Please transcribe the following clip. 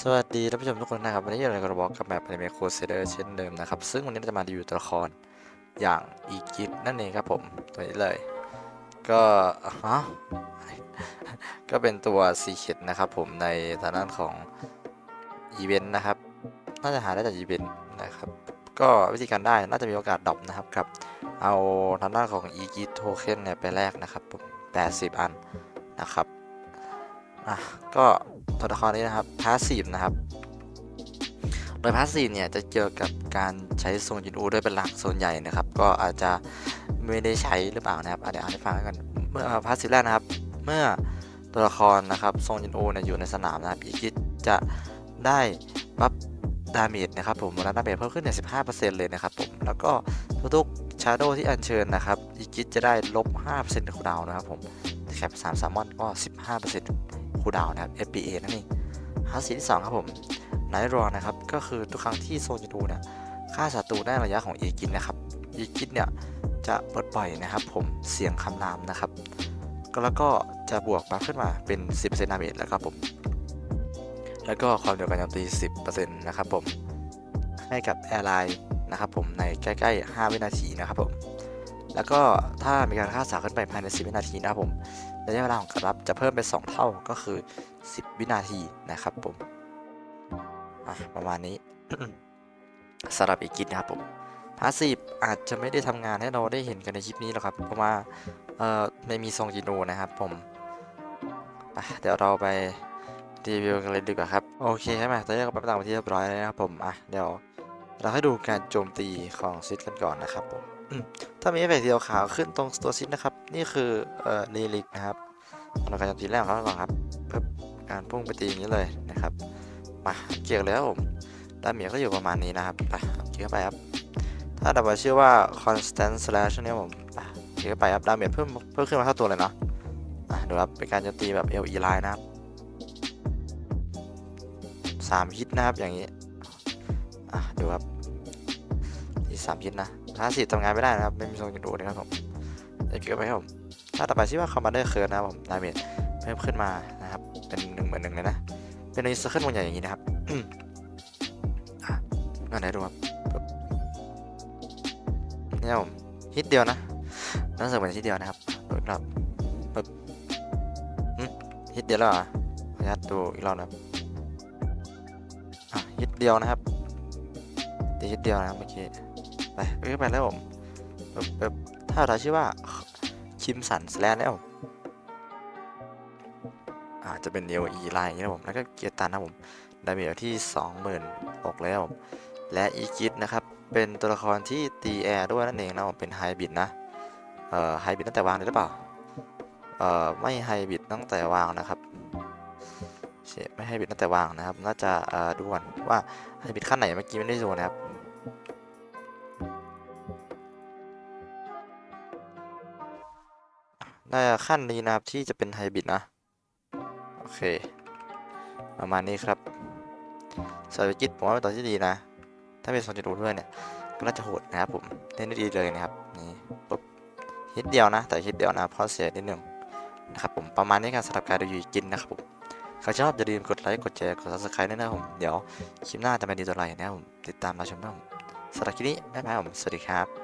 สวัสดีท่านผู้ชมทุกคนนะครับ วันนี้อยู่ในกระบอกกับแบบอนิเมะโคเซเดอร์เช่นเดิมนะครับ ซึ่งวันนี้เราจะมารีวิวตัวละครอย่างอีกิทนั่นเองครับผมตัวนี้เลย ก็ฮะก็เป็นตัวซีเคดนะครับผมในทางด้านของอีเวนต์นะครับ น่าจะหาได้จากอีเวนต์นะครับ ก็วิธีการได้น่าจะมีโอกาสดรอปนะครับกับ เอาทางด้านของอีกิทโทเค็นเนี่ยไปแลกนะครับผม80 อันนะครับอะก็ ตัวละครนี้นะครับพาสซีฟนะครับโดยพาสซีฟเนี่ยจะเกี่ยวกับการใช้ทรงจินอูด้วยเป็นหลักส่วนใหญ่นะครับ ก็อาจจะไม่ได้ใช้หรือเปล่านะครับอะเดี๋ยวอ่านให้ฟังกันเมื่อพาสซีฟแรกนะครับ เมื่อตัวละครนะครับทรงจินอูเนี่ยอยู่ในสนามนะครับอีกิจะได้บัฟดาเมจนะครับผมมูลค่าดาเมจเพิ่มขึ้นเนี่ย15%เลยนะครับผมแล้วก็ทุกๆชาร์โดที่อัญเชิญนะครับอีกิจะได้ลบ5%คูลดาวนะครับผมแคป3ซามอนก็ 15% คูดาวนะครับ FPA นั่นเองฮาสีที่2ครับผมไนท์รอนะครับ ก็คือทุกครั้งที่โซจิดูเนี่ยฆ่าศัตรูได้ระยะของเอกินนะครับเอกินเนี่ยจะปลดปล่อยนะครับผมเสียงคำรามนะครับ ก็แล้วก็จะบวกมาขึ้นมาเป็น 10%ดาเมจแล้วครับผม แล้วก็ความเร็วการโจมตี 10%นะครับผม ให้กับแอร์ไลน์นะครับผมในใกล้ๆ 5 วินาทีนะครับผม แล้วก็ถ้ามีการฆ่าสาวขึ้นไปภายใน 10 วินาทีนะครับผม ระยะเวลาของการรับจะเพิ่มเป็น 2 เท่าก็คือ 10 วินาทีนะครับผมอะประมาณนี้สำหรับอีกิจนะครับผมพาสซีฟอาจจะไม่ได้ทำงานให้เราได้เห็นกันในคลิปนี้หรอกครับ เพราะว่าเอ่อไม่มีทรงจิโนนะครับผมเดี๋ยวเราไปรีวิวกันเลยดีกว่าครับ โอเคครับมตอนนี้ก็ไปตั้งมาที่เรียบร้อยแล้วนะครับผมอะเดี๋ยว เราให้ดูการโจมตีของซิดกันก่อนนะครับผมถ้ามีเอฟเฟกต์สีขาวขึ้นตรงตัวซิปนะครับ นี่คือเอ่อลีลิกนะครับเราการโจมตีแรกของเขาก่อนครับเพื่อการพุ่งไปตีอย่างนี้เลยนะครับมาเกี่ยวแล้วผมดาเมจก็อยู่ประมาณนี้นะครับไปเกี่ยวไปครับถ้าดับเบิลชื่อว่า constant slash เนี่ยผมไปเกี่ยวไปครับดาเมจเพิ่มเพิ่มขึ้นมาเท่าตัวเลยเนาะอะดูครับเป็นการโจมตีแบบ LE line นะครับสามฮิตนะครับอย่างนี้ อะดูครับที่สามยินนะถ้าสิทำงานไม่ได้นะครับ ไม่มีทรงจะดูนะครับผมเดี๋ยวเก็บไปครับผมถ้าต่อไปชื่อว่าคอมมานเดอร์เคิร์นะครับผมดาเมจเพิ่มขึ้นมานะครับ เป็นหนึ่งเหมือนหนึ่งเลยนะ เป็นในเซอร์เคิลวงใหญ่อย่างนี้นะครับอะก็ไหนดูครับนี่ผมฮิตเดียวนะรู้สึกเหมือนฮิตเดียวนะครับดูอีกรอบปึ๊บฮิตเดียวแล้วเหรอขออนุญาตดูอีกรอบนะครับอะฮิตเดียวนะครับ ตีฮิตเดียวนะเมื่อกี้ไปเอ้ยไปแล้วผมปึ๊บบถ้าเราชื่อว่าคิมสันสแลนแล้วอาจจะเป็นเนวอีไลน์อย่างนี้นะผมแล้วก็เกียร์ตันนะผมดาเมจที่26,000แล้วผมและอีกิทนะครับเป็นตัวละครที่ตีแอร์ด้วยนั่นเองนะผมเป็นไฮบิดนะเอ่อไฮบิดตั้งแต่วางหรือเปล่าเอ่อไม่ไฮบิดตั้งแต่วางนะครับไม่ไฮบิดตั้งแต่วางนะครับ น่าจะเอ่อดูก่อนว่าไฮบิดขั้นไหนเมื่อกี้ไม่ได้ดูนะครับ น่าจะขั้นนี้นะครับที่จะเป็นไฮบริดนะ โอเค ประมาณนี้ครับสายกิจผมว่าเป็นตัวที่ดีนะ ถ้าเป็นโซนจะดูด้วยเนี่ย ก็น่าจะโหดนะครับผม เล่นได้ดีเลยนะครับ นี่ปุ๊บฮิตเดียวนะ แต่ฮิตเดียวนะเพราะเสียนิดหนึ่งนะครับผม ประมาณนี้การสำหรับการดูยูกินนะครับผมใครชอบอย่าลืมกดไลค์ กดแชร์ กด subscribe ด้วยนะผม เดี๋ยวคลิปหน้าจะเป็นดีตัวอะไรนะครับผม ติดตามมาชมนะครับผมสำหรับคลิปนี้บ๊ายบายผม สวัสดีครับ